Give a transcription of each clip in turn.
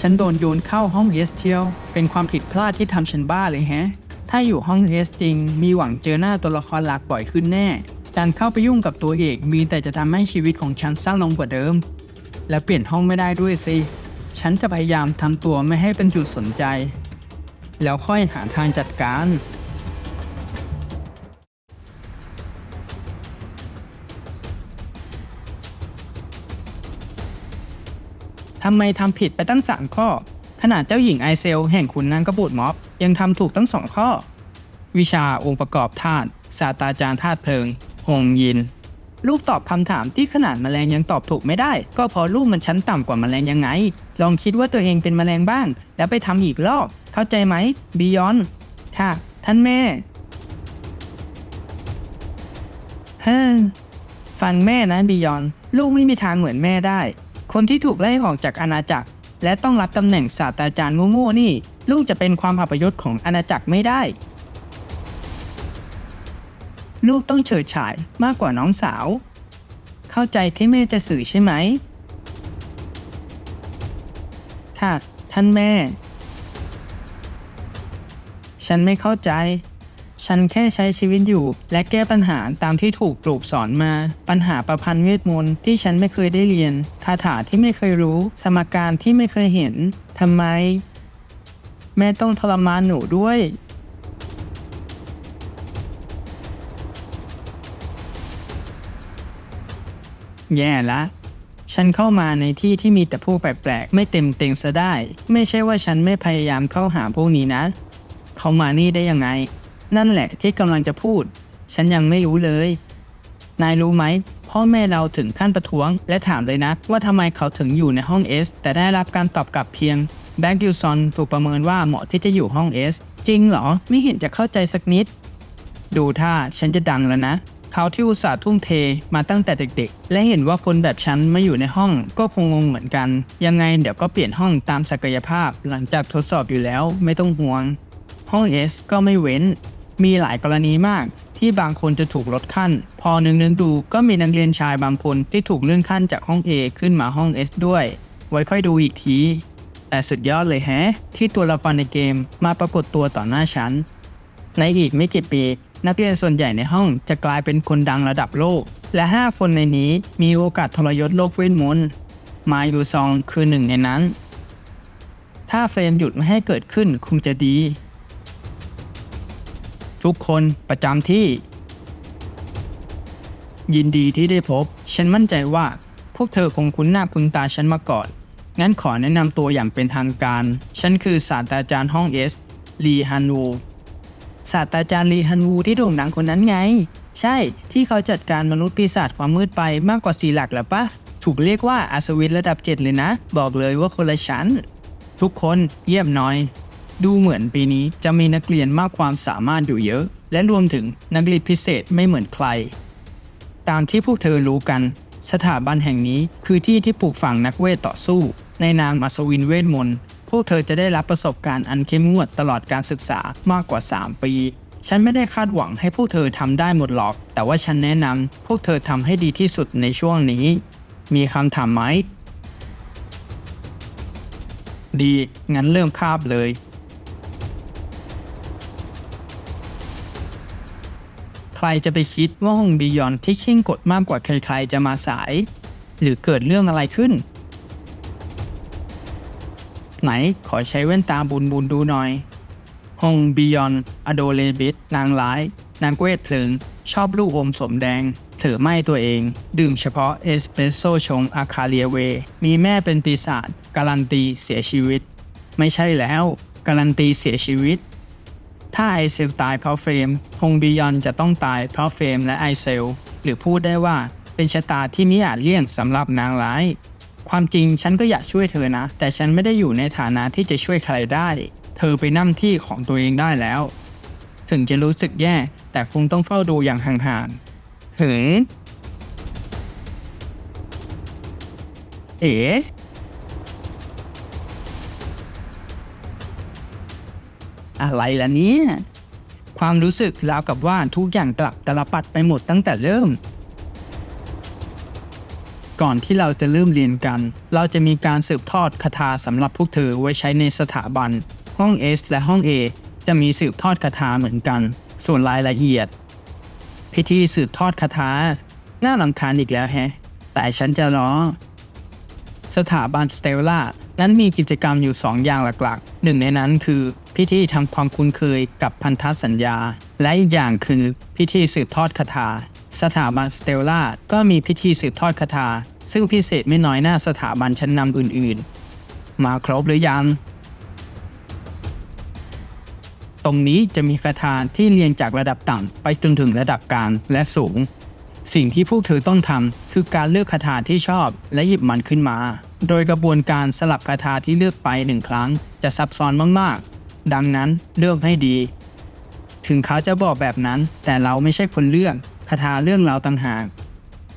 ฉันโดนโยนเข้าห้องเอสเชียว เป็นความผิดพลาดที่ทำฉันบ้าเลยแฮะ ถ้าอยู่ห้องเอสจริง มีหวังเจอหน้าตัวละครหลักบ่อยขึ้นแน่ การเข้าไปยุ่งกับตัวเอกมีแต่จะทำให้ชีวิตของฉันสั้นลงกว่าเดิม และเปลี่ยนห้องไม่ได้ด้วยสิ ฉันจะพยายามทำตัวไม่ให้เป็นจุดสนใจ แล้วค่อยหาทางจัดการ ทำไมทำผิดไปตั้งสามข้อ ขนาดเจ้าหญิงไอเซล แห่งขุนนางกบฏม็อบ ยังทำถูกตั้งสองข้อ วิชาองค์ประกอบธาตุศาสตราจารย์ธาตุเพลิง หงยิน ลูกตอบคำถามที่ขนาดแมลงยังตอบถูกไม่ได้ ก็เพราะลูกมันชั้นต่ำกว่าแมลงยังไง ลองคิดว่าตัวเองเป็นแมลงบ้าง แล้วไปทำอีกรอบ เข้าใจไหมบิยอนค่ะ ท่านแม่เฮ้ฟังแม่นะบิยอน ลูกไม่มีทางเหมือนแม่ได้ คนที่ถูกไล่ออกจากอาณาจักร และต้องรับตำแหน่งศาสตราจารย์โง่ๆนี่ ลูกจะเป็นความอัปยศของอาณาจักรไม่ได้ ลูกต้องเฉิดฉายมากกว่าน้องสาว เข้าใจที่แม่จะสื่อใช่ไหม ค่ะ ท่านแม่ ฉันไม่เข้าใจ ฉันแค่ใช้ชีวิตอยู่ และแก้ปัญหาตามที่ถูกปลูกสอนมา ปัญหาประพันธ์เวทมนต์ที่ฉันไม่เคยได้เรียน คาถาที่ไม่เคยรู้ สมการที่ไม่เคยเห็นทำไม แม่ต้องทรมานหนูด้วยแย่ละ ฉันเข้ามาในที่ที่มีแต่พวกแปลกๆ ไม่เต็มเต็งซะได้ ไม่ใช่ว่าฉันไม่พยายามเข้าหาพวกนี้นะ เขามานี่ได้ยังไง นั่นแหละที่กำลังจะพูด ฉันยังไม่รู้เลย นายรู้ไหมพ่อแม่เราถึงขั้นประท้วง และถามเลยนะ ว่าทำไมเขาถึงอยู่ในห้อง S แต่ได้รับการตอบกลับเพียงแบ็กยูซอนถูกประเมินว่าเหมาะที่จะอยู่ห้อง S จริงเหรอ ไม่เห็นจะเข้าใจสักนิด ดูท่าฉันจะดังแล้วนะ เขาที่อุตส่าห์ทุ่มเทมาตั้งแต่เด็กๆ และเห็นว่าคนแบบฉันมาอยู่ในห้องก็คงงงเหมือนกัน ยังไงเดี๋ยวก็เปลี่ยนห้องตามศักยภาพหลังจากทดสอบอยู่แล้วไม่ต้องห่วง ห้อง S ก็ไม่เว้น มีหลายกรณีมากที่บางคนจะถูกลดขั้น พอหนึ่งนึงดูก็มีนักเรียนชายบางคนที่ถูกเลื่อนขั้นจากห้อง A ขึ้นมาห้อง S ด้วย ไว้ค่อยดูอีกที แต่สุดยอดเลยแฮะ ที่ตัวละครในเกมมาปรากฏตัวต่อหน้าฉัน ในอีกไม่กี่ปี นักเรียนส่วนใหญ่ในห้องจะกลายเป็นคนดังระดับโลก และ 5 คนในนี้มีโอกาสทรยศโลกเวทมนต์มายูซองคือหนึ่งในนั้น ถ้าเฟรมหยุดไม่ให้เกิดขึ้นคงจะดี ทุกคนประจำที่ ยินดีที่ได้พบ ฉันมั่นใจว่า พวกเธอคงคุ้นหน้าคุ้นตาฉันมาก่อน งั้นขอแนะนำตัวอย่างเป็นทางการ ฉันคือศาสตราจารย์ห้องเอสลีฮันวูศาสตราจารย์ลีฮันวูที่โด่งดังคนนั้นไง ใช่ที่เขาจัดการมนุษย์ปีศาจความมืดไปมากกว่าสี่หลักแล้วปะถูกเรียกว่าอัศวินระดับเจ็ดเลยนะ บอกเลยว่าคนละชั้น ทุกคนเยี่ยมหน่อย ดูเหมือนปีนี้จะมีนักเรียนมากความสามารถอยู่เยอะ และรวมถึงนักเรียนพิเศษไม่เหมือนใคร ตามที่พวกเธอรู้กัน สถาบันแห่งนี้คือที่ที่ปลูกฝังนักเวทต่อสู้ ในนามอัศวินเวทมนต์พวกเธอจะได้รับประสบการณ์อันเข้มงวดตลอดการศึกษามากกว่า 3 ปี ฉันไม่ได้คาดหวังให้พวกเธอทำได้หมดหรอก แต่ว่าฉันแนะนำพวกเธอทำให้ดีที่สุดในช่วงนี้ มีคำถามไหม ดี งั้นเริ่มคาบเลย ใครจะไปคิดว่าห้องบียอนที่เข่งกฎมากกว่าใครๆจะมาสาย หรือเกิดเรื่องอะไรขึ้น ไหนขอใช้แว่นตาบุญบุญดูหน่อยห้องบียอนอโดเลบิสนางร้าย นางเวทเพลิง ชอบลูกอมสมแดง ถือไม่ตัวเอง ดื่มเฉพาะเอสเปรสโซชงอาคาเลียเว มีแม่เป็นปีศาจการันตีเสียชีวิต ไม่ใช่แล้ว การันตีเสียชีวิต ถ้าไอเซลตายเพราะเฟรมฮงบียอนจะต้องตายเพราะเฟรมและไอเซลหรือพูดได้ว่าเป็นชะตาที่มิอาจเลี่ยงสำหรับนางร้าย ความจริงฉันก็อยากช่วยเธอนะ แต่ฉันไม่ได้อยู่ในฐานะที่จะช่วยใครได้ เธอไปนั่งที่ของตัวเองได้แล้ว ถึงจะรู้สึกแย่ แต่คงต้องเฝ้าดูอย่างห่างๆถึง เอ๋ อะไรล่ะเนี่ยความรู้สึกราวกับว่าทุกอย่างกลับตลปัดไปหมดตั้งแต่เริ่ม ก่อนที่เราจะเริ่มเรียนกัน เราจะมีการสืบทอดคาถาสำหรับพวกเธอไว้ใช้ในสถาบัน ห้อง S และห้อง A จะมีสืบทอดคาถาเหมือนกัน ส่วนรายละเอียด พิธีสืบทอดคาถาน่าลำคาญอีกแล้วแฮะ แต่ฉันจะรอ สถาบันสเตลล่า นั้นมีกิจกรรมอยู่ 2 อย่างหลักๆ หนึ่งในนั้นคือพิธีทำความคุ้นเคยกับพันธสัญญา และอีกอย่างคือพิธีสืบทอดคาถา สถาบันสเตลล่าก็มีพิธีสืบทอดคาถา ซึ่งพิเศษไม่น้อยหน้าสถาบันชั้นนำอื่นๆ มาครบหรือยัง ตรงนี้จะมีคาถาที่เรียงจากระดับต่ำไปจนถึงระดับกลางและสูง สิ่งที่พวกเธอต้องทำคือการเลือกคาถาที่ชอบและหยิบมันขึ้นมา โดยกระบวนการสลับคาถาที่เลือกไปหนึ่งครั้งจะซับซ้อนมากๆ ดังนั้นเลือกให้ดี ถึงเขาจะบอกแบบนั้น แต่เราไม่ใช่คนเลือกคาถาเรื่องเราต่างหาก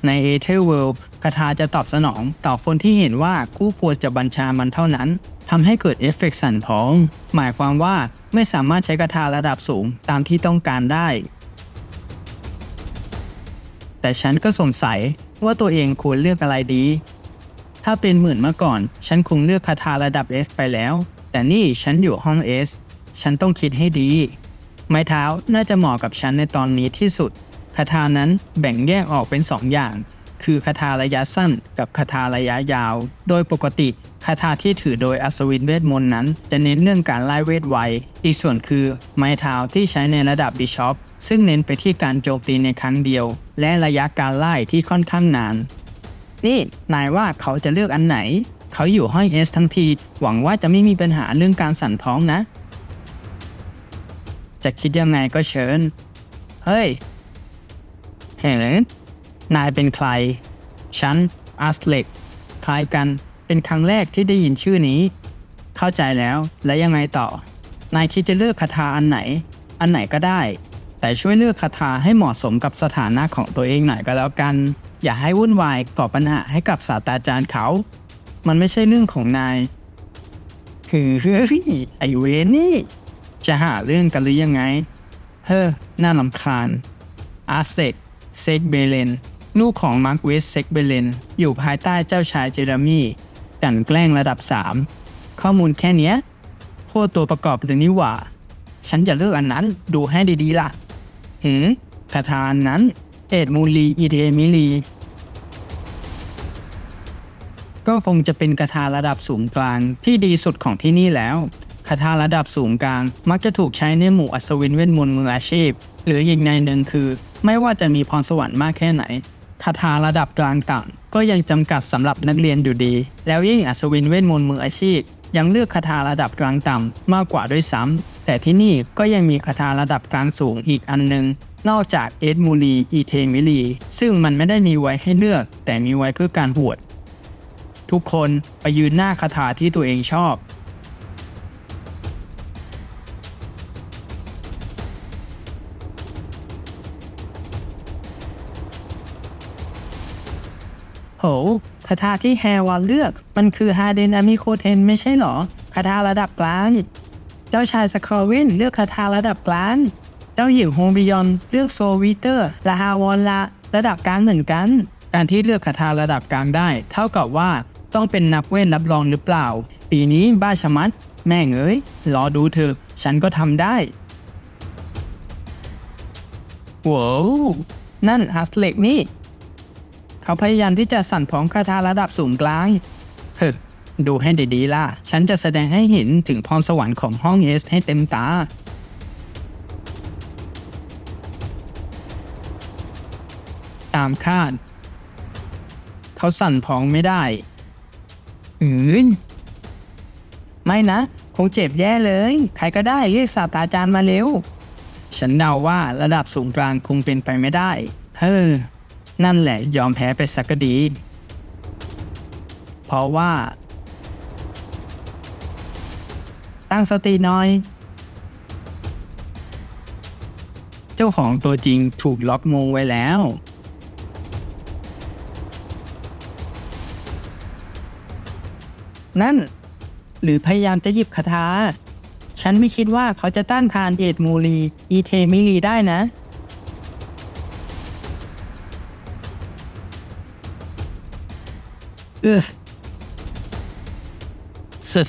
ใน a t e l World คาถาจะตอบสนองต่อคนที่เห็นว่าคู่ควรจะบัญชามันเท่านั้นทำให้เกิดเอฟเฟกต์สั่นพ้อง หมายความว่าไม่สามารถใช้คาถาระดับสูงตามที่ต้องการได้ แต่ฉันก็สงสัยว่าตัวเองควรเลือกอะไรดี ถ้าเป็นหมื่นเมื่อก่อน ฉันคงเลือกคาถาระดับ S ไปแล้ว แต่นี่ฉันอยู่ห้อง S ฉันต้องคิดให้ดี ไม้เท้าน่าจะเหมาะกับฉันในตอนนี้ที่สุด คาถานั้นแบ่งแยกออกเป็น2อย่าง คือคาถาระยะสั้นกับคาถาระยะยาว โดยปกติคาถาที่ถือโดยอัศวินเวทมนต์นั้น จะเน้นเรื่องการไล่เวทไว อีกส่วนคือไม้เท้าที่ใช้ในระดับบิชอปซึ่งเน้นไปที่การโจมตีในครั้งเดียว และระยะการไล่ที่ค่อนข้างนาน นี่นายว่าเขาจะเลือกอันไหน เขาอยู่ห้องเอสทั้งที หวังว่าจะไม่มีปัญหาเรื่องการสั่นท้องนะ จะคิดยังไงก็เชิญ เฮ้ย เห็นนายเป็นใคร ฉันอาร์สเล็กคล้ายกัน เป็นครั้งแรกที่ได้ยินชื่อนี้ เข้าใจแล้ว และยังไงต่อ นายคิดจะเลือกคาถาอันไหน อันไหนก็ได้ แต่ช่วยเลือกคาถาให้เหมาะสมกับสถานะของตัวเองหน่อยก็แล้วกัน อย่าให้วุ่นวายก่อปัญหาให้กับศาสตราจารย์เขา มันไม่ใช่เรื่องของนายคือเฮ้ยไอเวนนี่ จะหาเรื่องกันหรือยังไง เฮ้อน่าลำคาญ อาร์เซกเซกเบเลนลูกของมาร์คเวสเซกเบเลนอยู่ภายใต้เจ้าชายเจเรมี่กันแกล้งระดับ 3 ข้อมูลแค่เนี้ยโคตรตัวประกอบเลยนี่หว่า ฉันจะเลือกอันนั้นดูให้ดีๆล่ะ หืมคาถานนั้น เอ็ดมูลีอีเทมิลี ก็คงจะเป็นคาถาระดับสูงกลางที่ดีสุดของที่นี่แล้วคาถาระดับสูงกลาง มักจะถูกใช้ในหมู่อัศวินเวทมนต์มืออาชีพ หรืออีกในหนึ่งคือ ไม่ว่าจะมีพรสวรรค์มากแค่ไหนคาถาระดับกลางต่ำก็ยังจำกัดสำหรับนักเรียนอยู่ดี แล้วยิ่งอัศวินเวทมนต์มืออาชีพ ยังเลือกคาถาระดับกลางต่ำมากกว่าด้วยซ้ำแต่ที่นี่ก็ยังมีคาถาระดับกลางสูงอีกอันหนึง นอกจากเอ็ดมูลีอีเทมิลี ซึ่งมันไม่ได้มีไว้ให้เลือก แต่มีไว้เพื่อการหวดทุกคนไปยืนหน้าคาถาที่ตัวเองชอบ โหคาถาที่แฮวอนเลือก มันคือฮาเดนามิโคเทนไม่ใช่หรอคาถาระดับกลาง เจ้าชายสคอวินเลือกคาถาระดับกลาง เจ้าหญิงโฮงบิยอนเลือกโซวีเตอร์และฮาวอนละระดับกลางเหมือนกัน การที่เลือกคาถาระดับกลางได้ เท่ากับว่าต้องเป็นนักเวทรับรองหรือเปล่า ปีนี้บ้าชะมัด แม่งเอ้ยรอดูเถอะฉันก็ทำได้ว้าวนั่นฮัสเล็กนี่ เขาพยายามที่จะสั่นพ้องคาถาระดับสูงกลางเฮ้ยดูให้ดีๆล่ะ ฉันจะแสดงให้เห็นถึงพรสวรรค์ของห้องเอสให้เต็มตาามคาด เขาสั่นพ้องไม่ได้ อืนไม่นะ คงเจ็บแย่เลย ใครก็ได้เรียกศาสตราจารย์มาเร็ว ฉันเดาว่าระดับสูงกลางคงเป็นไปไม่ได้ เฮ้อ นั่นแหละยอมแพ้ไปสักก็ดี เพราะว่า ตั้งสติหน่อย เจ้าของตัวจริงถูกล็อกมงไว้แล้ว นั่น หรือพยายามจะหยิบคาถา ฉันไม่คิดว่าเขาจะต้านทานเอดมูลี อีเทมิลีได้นะ เออสุด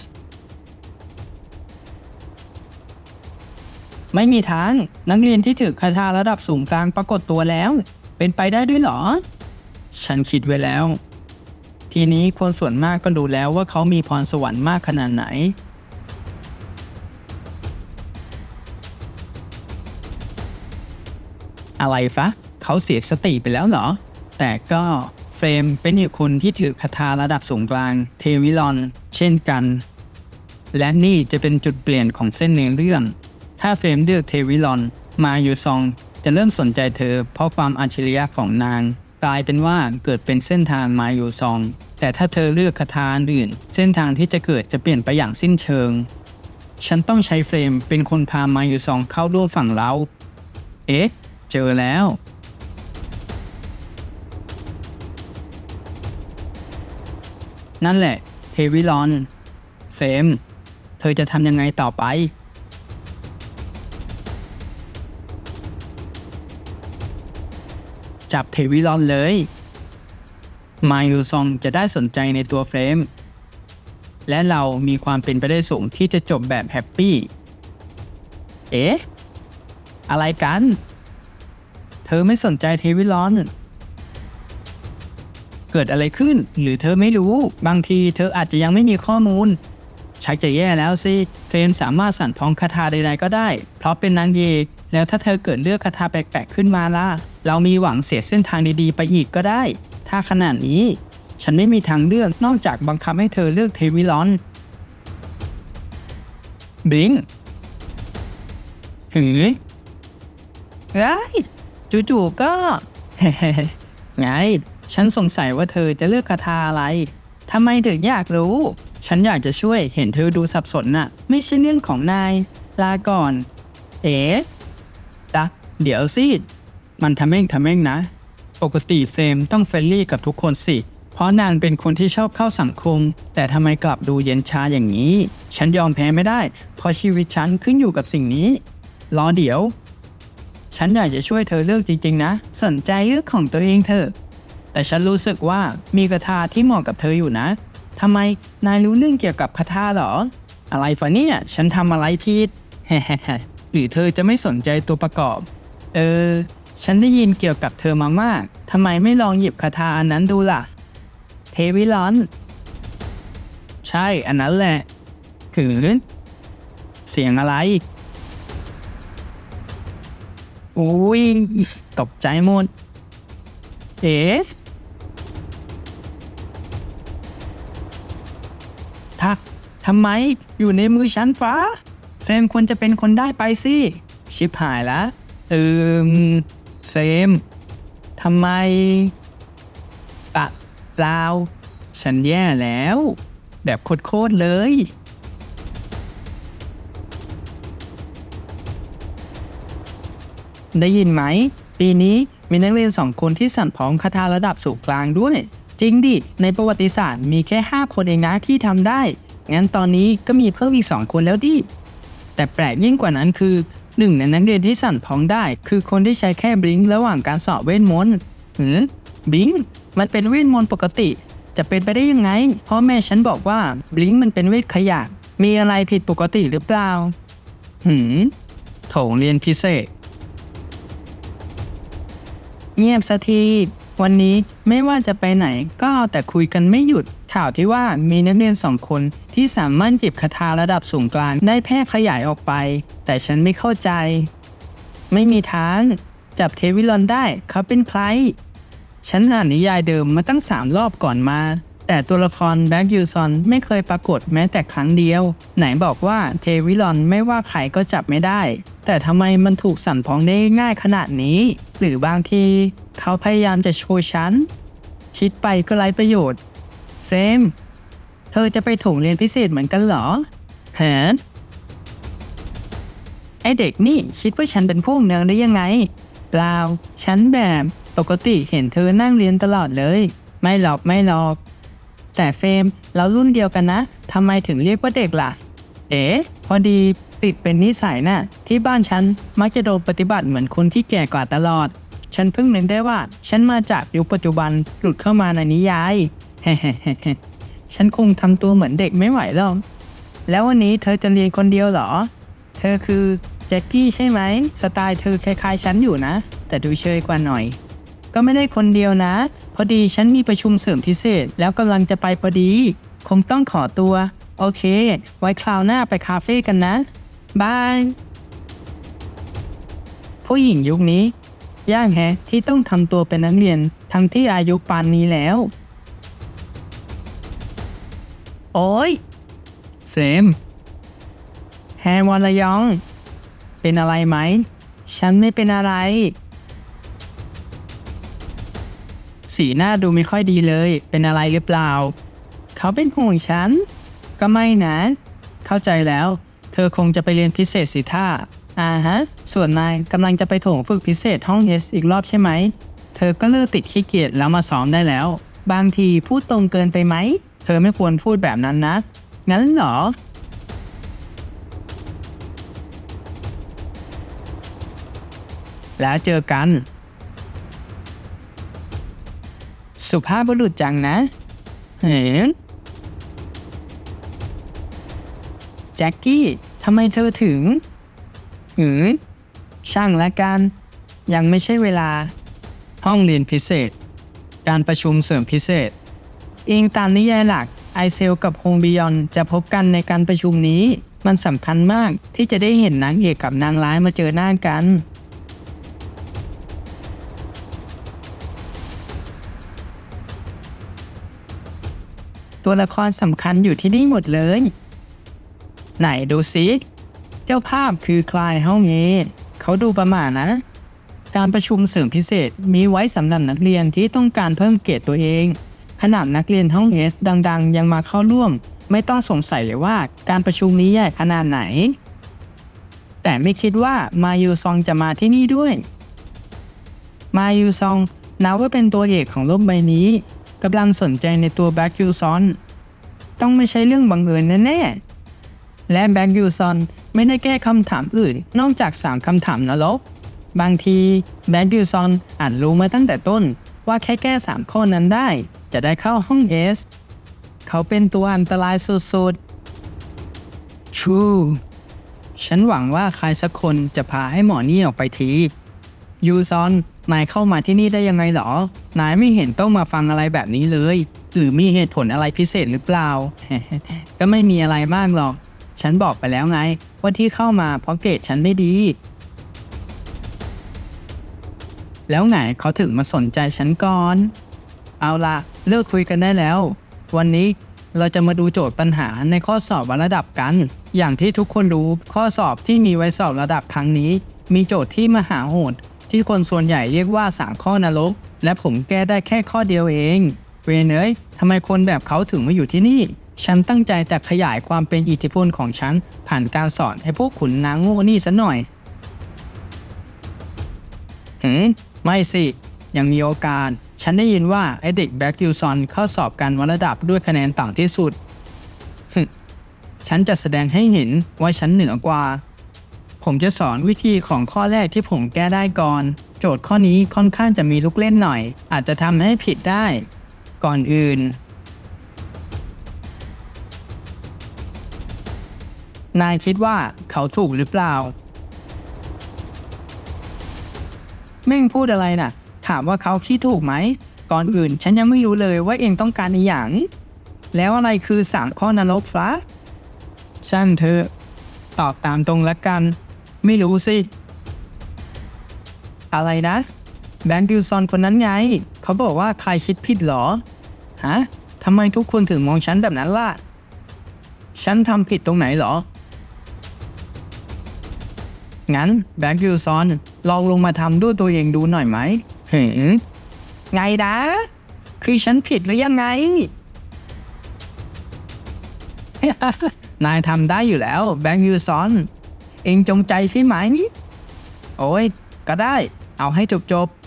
ไม่มีทาง นักเรียนที่ถือคาถาระดับสูงกลางปรากฏตัวแล้ว เป็นไปได้ด้วยเหรอ ฉันคิดไว้แล้ว ทีนี้คนส่วนมากก็ดูแล้วว่าเขามีพรสวรรค์มากขนาดไหน อะไรฟะเขาเสียสติไปแล้วเหรอ แต่ก็เฟรมเป็นอีกคนที่ถือคาถาระดับสูงกลาง เทวิลอน เช่นกัน และนี่จะเป็นจุดเปลี่ยนของเส้นเนื้อเรื่อง ถ้าเฟรมเลือกเทวิลอน มาอยู่ซองจะเริ่มสนใจเธอเพราะความอัจฉริยะของนาง กลายเป็นว่าเกิดเป็นเส้นทางมายูซอง แต่ถ้าเธอเลือกคาถาอื่น เส้นทางที่จะเกิดจะเปลี่ยนไปอย่างสิ้นเชิง ฉันต้องใช้เฟรมเป็นคนพามายูซองเข้าร่วมฝั่งเรา เอ๊ะ เจอแล้วนั่นแหละเทวิลอน เฟรมเธอจะทำยังไงต่อไป จับเทวิลอนเลยมายูซองจะได้สนใจในตัวเฟรม และเรามีความเป็นไปได้สูงที่จะจบแบบแฮปปี้ เอ๊ะ อะไรกัน เธอไม่สนใจเทวิลอน เกิดอะไรขึ้นหรือเธอไม่รู้ บางทีเธออาจจะยังไม่มีข้อมูล ชักจะแย่แล้วสิ เฟรมสามารถสั่นพ้องคาถาใดๆก็ได้ เพราะเป็นนางเอก แล้วถ้าเธอเกิดเลือกคาถาแปลกๆขึ้นมาล่ะ เรามีหวังเสียเส้นทางดีๆไปอีกก็ได้ ถ้าขนาดนี้ ฉันไม่มีทางเลือกนอกจากบังคับให้เธอเลือกเทวิลอนบิงหือไงจู่ๆก็ไง ฉันสงสัยว่าเธอจะเลือกคาถาอะไรทำไมถึงอยากรู้ ฉันอยากจะช่วยเห็นเธอดูสับสนน่ะ ไม่ใช่เรื่องของนาย ลาก่อน เอ๋ เดี๋ยวสิ มันทำเองทำเองนะ ปกติเฟรมต้องเฟรนลี่กับทุกคนสิ เพราะนางเป็นคนที่ชอบเข้าสังคม แต่ทำไมกลับดูเย็นชาอย่างนี้ ฉันยอมแพ้ไม่ได้ เพราะชีวิตฉันขึ้นอยู่กับสิ่งนี้ รอเดี๋ยว ฉันอยากจะช่วยเธอเลือกจริง ๆ นะ สนใจเลือกของตัวเองเถอะ แต่ฉันรู้สึกว่ามีคาถาที่เหมาะกับเธออยู่นะทำไมนายรู้เรื่องเกี่ยวกับคาถาหรอ อะไรฟะเนี่ย ฉันทำอะไรผิด หรือเธอจะไม่สนใจตัวประกอบ เออ ฉันได้ยินเกี่ยวกับเธอมามาก ทำไมไม่ลองหยิบคาถาอันนั้นดูล่ะ เทวิลอน ใช่ อันนั้นแหละหือเสียงอะไร โอ้ย ตกใจหมด เอ๊ะถ้าทำไมอยู่ในมือฉันฟ้าเฟรมควรจะเป็นคนได้ไปสิ ชิบหายละเออเฟรมทำไมปะเปล่าฉันแย่แล้ว แบบโคตรๆเลย ได้ยินไหม ปีนี้มีนักเรียนสองคนที่สั่นพ้องคาถาระดับสูงกลางด้วย จริงดิ ในประวัติศาสตร์มีแค่ 5 คนเองนะที่ทำได้ งั้นตอนนี้ก็มีเพิ่มอีก 2 คนแล้วดิ แต่แปลกยิ่งกว่านั้นคือ หนึ่งในนักเรียนที่สั่นพ้องได้ คือคนที่ใช้แค่บลิงก์ระหว่างการสอบเวทมนต์หือบลิงก์มันเป็นเวทมนต์ปกติ จะเป็นไปได้ยังไง เพราะแม่ฉันบอกว่าบลิงก์มันเป็นเวทขยะ มีอะไรผิดปกติหรือเปล่า หืมโถงเรียนพิเศษ เงียบสักที วันนี้ไม่ว่าจะไปไหนก็เอาแต่คุยกันไม่หยุด ข่าวที่ว่ามีนักเรียนสองคนที่สามารถเก็บคาถาระดับสูงกลางได้แพร่ขยายออกไป แต่ฉันไม่เข้าใจ ไม่มีทาง จับเทวิลอนได้เขาเป็นใคร ฉันอ่านนิยายเดิมมาตั้งสามรอบก่อนมา แต่ตัวละครแบ็กยูซอนไม่เคยปรากฏแม้แต่ครั้งเดียว ไหนบอกว่าเทวิลอนไม่ว่าใครก็จับไม่ได้ แต่ทำไมมันถูกสั่นพ้องได้ง่ายขนาดนี้ หรือบางทีเขาพยายามจะโชว์ฉันคิดไปก็ไร้ประโยชน์ เซม เธอจะไปถงเรียนพิเศษเหมือนกันเหรอฮะไอเด็กนี่คิดว่าฉันเป็นพวกเนืองได้ยังไง เปล่า ฉันแบบ ปกติเห็นเธอนั่งเรียนตลอดเลย ไม่หรอกไม่หรอก แต่เฟมเรารุ่นเดียวกันนะทำไมถึงเรียกว่าเด็กล่ะ เอ๋พอดีติดเป็นนิสัยน่ะที่บ้านฉันมักจะโดนปฏิบัติเหมือนคนที่แก่กว่าตลอด ฉันเพิ่งนึกได้ว่า ฉันมาจากยุคปัจจุบันหลุดเข้ามาในนิยายเฮ้ฉันคงทำตัวเหมือนเด็กไม่ไหวหรอกแล้ววันนี้เธอจะเรียนคนเดียวเหรอ เธอคือแจ็คกี้ใช่ไหม สไตล์เธอคล้ายๆฉันอยู่นะ แต่ดูเชยกว่าหน่อย ก็ไม่ได้คนเดียวนะ พอดีฉันมีประชุมเสริมพิเศษ แล้วกำลังจะไปพอดี คงต้องขอตัว โอเค ไว้คราวหน้าไปคาเฟ่กันนะ บาย ผู้หญิงยุคนี้ยากแฮะที่ต้องทำตัวเป็นนักเรียน ทั้งที่อายุปานนี้แล้ว โอ้ยเซมแฮวอลยอง เป็นอะไรไหม ฉันไม่เป็นอะไร สีหน้าดูไม่ค่อยดีเลย เป็นอะไรหรือเปล่า เขาเป็นห่วงฉัน ก็ไม่นะ เข้าใจแล้ว เธอคงจะไปเรียนพิเศษสิท่าอ่าฮะ ส่วนนายกำลังจะไปโถงฝึกพิเศษห้องเอสอีกรอบใช่ไหม เธอก็เลิกติดขี้เกียจแล้วมาซ้อมได้แล้ว บางทีพูดตรงเกินไปไหม เธอไม่ควรพูดแบบนั้นนะ งั้นเหรอแล้วเจอกัน สุภาพบุรุษจังนะ เห็นแจ็คกี้ทำไมเธอถึงหืมช่างละกัน ยังไม่ใช่เวลา ห้องเรียนพิเศษ การประชุมเสริมพิเศษ อิงตามนิยายหลักไอเซลกับฮงบิยอนจะพบกันในการประชุมนี้ มันสำคัญมากที่จะได้เห็นนางเอกกับนางร้ายมาเจอหน้ากัน ตัวละครสำคัญอยู่ที่นี่หมดเลย ไหนดูซิเจ้าภาพคือคลายห้องเอเขาดูประมาณนะ การประชุมเสริมพิเศษมีไว้สำหรับนักเรียนที่ต้องการเพิ่มเกรดตัวเอง ขนาดนักเรียนห้องเอสดังๆ ยังมาเข้าร่วม ไม่ต้องสงสัยเลยว่าการประชุมนี้ใหญ่ขนาดไหน แต่ไม่คิดว่ามายูซองจะมาที่นี่ด้วย มายูซองนับว่าเป็นตัวเอกของโลกใบนี้ กำลังสนใจในตัวแบ็กยูซอนต้องไม่ใช่เรื่องบังเอิญแน่ๆ และแบ็กยูซอนไม่ได้แก้คำถามอื่น นอกจาก 3คำถามนรก บางทีแบ็กยูซอนอาจรู้มาตั้งแต่ต้นว่าแค่แก้ 3 ข้อนั้นได้ จะได้เข้าห้องเอสเขาเป็นตัวอันตรายสุดๆ ชูฉันหวังว่าใครสักคนจะพาให้หมอนี่ออกไปที ยูซอน นายเข้ามาที่นี่ได้ยังไงหรอ นายไม่เห็นต้องมาฟังอะไรแบบนี้เลย หรือมีเหตุผลอะไรพิเศษหรือเปล่า ก็ไม่มีอะไรมากหรอก ฉันบอกไปแล้วไง ว่าที่เข้ามาเพราะเกรดฉันไม่ดี แล้วไงเขาถึงมาสนใจฉันก่อน เอาละเลิกคุยกันได้แล้ว วันนี้เราจะมาดูโจทย์ปัญหาในข้อสอบวัดระดับกัน อย่างที่ทุกคนรู้ข้อสอบที่มีไว้สอบระดับครั้งนี้ มีโจทย์ที่มหาโหด ที่คนส่วนใหญ่เรียกว่า 3 ข้อนรก และผมแก้ได้แค่ข้อเดียวเอง เวเอ้ยทำไมคนแบบเขาถึงมาอยู่ที่นี่ ฉันตั้งใจแต่ขยายความเป็นอิทธิพลของฉัน ผ่านการสอนให้พวกขุนนางโง่นี่ซะหน่อยหืมไม่สิ ยังมีโอกาส ฉันได้ยินว่าไอเด็กแบ็กยูซอนเข้าสอบการวัดระดับด้วยคะแนนต่ำที่สุดฮึฉันจะแสดงให้เห็นว่าฉันเหนือกว่า ผมจะสอนวิธีของข้อแรกที่ผมแก้ได้ก่อน โจทย์ข้อนี้ค่อนข้างจะมีลูกเล่นหน่อย อาจจะทำให้ผิดได้ ก่อนอื่น นายคิดว่าเขาถูกหรือเปล่าแม่งพูดอะไรน่ะ ถามว่าเขาคิดถูกไหม ก่อนอื่นฉันยังไม่รู้เลยว่าเองต้องการอีหยังแล้วอะไรคือสามข้อนรกฟ้าช่างเธอะตอบตามตรงละกัน ไม่รู้สิ อะไรนะแบงค์ดิวซอนคนนั้นไง เขาบอกว่าใครคิดผิดเหรอ ฮะทำไมทุกคนถึงมองฉันแบบนั้นล่ะ ฉันทำผิดตรงไหนเหรอ งั้นแบ็กยูซอนลองลงมาทำด้วยตัวเองดูหน่อยไหมเห็นไงนะ คือฉันผิดหรือยังไง นายทำได้อยู่แล้วแบ็กยูซอน เองจงใจใช่ไหมโอ้ย ก็ได้ เอาให้จบจบๆ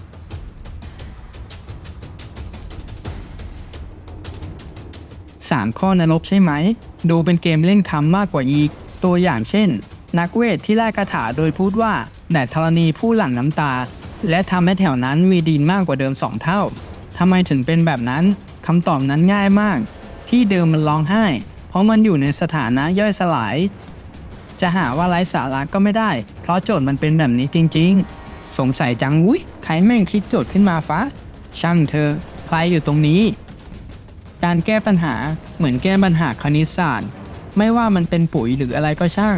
สามข้อนรกใช่ไหม ดูเป็นเกมเล่นคำมากกว่าอีก ตัวอย่างเช่น นักเวทที่ไล่คาถาโดยพูดว่าแดดธรณีผู้หลั่งน้ำตา และทำให้แถวนั้นมีดินมากกว่าเดิมสองเท่าทำไมถึงเป็นแบบนั้นคำตอบนั้นง่ายมาก ที่เดิมมันร้องไห้ เพราะมันอยู่ในสถานะย่อยสลาย จะหาว่าไร้สาระก็ไม่ได้ เพราะโจทย์มันเป็นแบบนี้จริงๆ สงสัยจังวุ้ยใครแม่งคิดโจทย์ขึ้นมาฟ้า ช่างเธอ ใครอยู่ตรงนี้ การแก้ปัญหาเหมือนแก้ปัญหาคณิตศาสตร์ ไม่ว่ามันเป็นปุ๋ยหรืออะไรก็ช่าง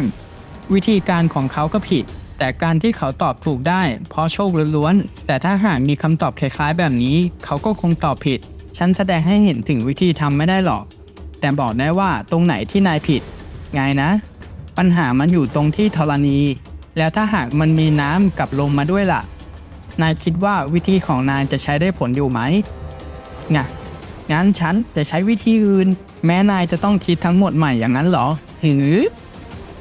วิธีการของเขาก็ผิด แต่การที่เขาตอบถูกได้ เพราะโชคล้วนๆ แต่ถ้าหากมีคำตอบคล้ายๆ แบบนี้ เขาก็คงตอบผิด ฉันแสดงให้เห็นถึงวิธีทำไม่ได้หรอก แต่บอกได้ว่าตรงไหนที่นายผิด ไงนะ ปัญหามันอยู่ตรงที่ธรณี แล้วถ้าหากมันมีน้ำกับลมมาด้วยล่ะ นายคิดว่าวิธีของนายจะใช้ได้ผลอยู่ไหมไงงั้นฉันจะใช้วิธีอื่น แม้นายจะต้องคิดทั้งหมดใหม่อย่างนั้นเหรอหือ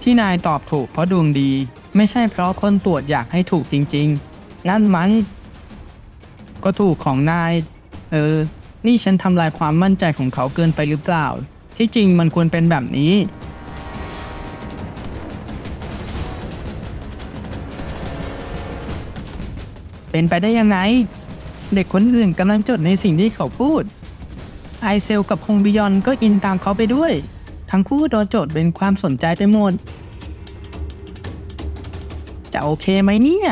ที่นายตอบถูกเพราะดวงดี ไม่ใช่เพราะคนตรวจอยากให้ถูกจริง ๆ นั่นมัน ก็ถูกของนาย เออ นี่ฉันทำลายความมั่นใจของเขาเกินไปหรือเปล่า ที่จริงมันควรเป็นแบบนี้ เป็นไปได้ยังไง เด็กคนอื่นกำลังจดในสิ่งที่เขาพูด ไอเซลกับฮงบิยอนก็อินตามเขาไปด้วย ทั้งคู่โดนโจทย์เป็นความสนใจไปหมด จะโอเคไหมเนี่ย